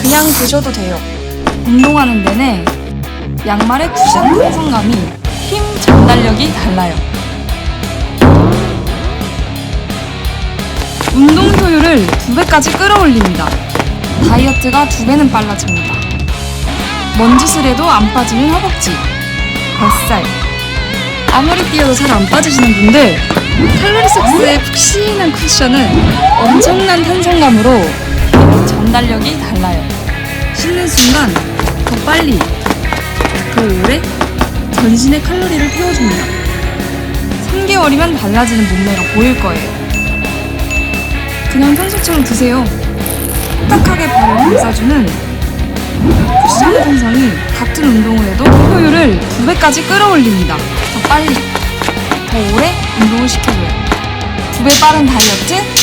그냥 드셔도 돼요. 운동하는 내내 양말의 쿠션 탄성감이 힘 전달력이 달라요. 운동 효율을 두 배까지 끌어올립니다. 다이어트가 두 배는 빨라집니다. 먼지를 해도 안 빠지는 허벅지, 뱃살. 아무리 뛰어도 잘 안 빠지시는 분들, 칼로리 속스의 푹신한 쿠션은 엄청난 탄성감으로 전달력이 달라요. 씻는 순간 더 빨리, 더 오래 전신의 칼로리를 태워줍니다. 3개월이면 달라지는 몸매가 보일 거예요. 그냥 평소처럼 드세요. 딱딱하게 발을 감싸주는 쿠션 탄성이 같은 운동을 해도 효율을 두 배까지 끌어올립니다. 더 빨리, 더 오래 운동을 시켜줘요. 두배 빠른 다이어트.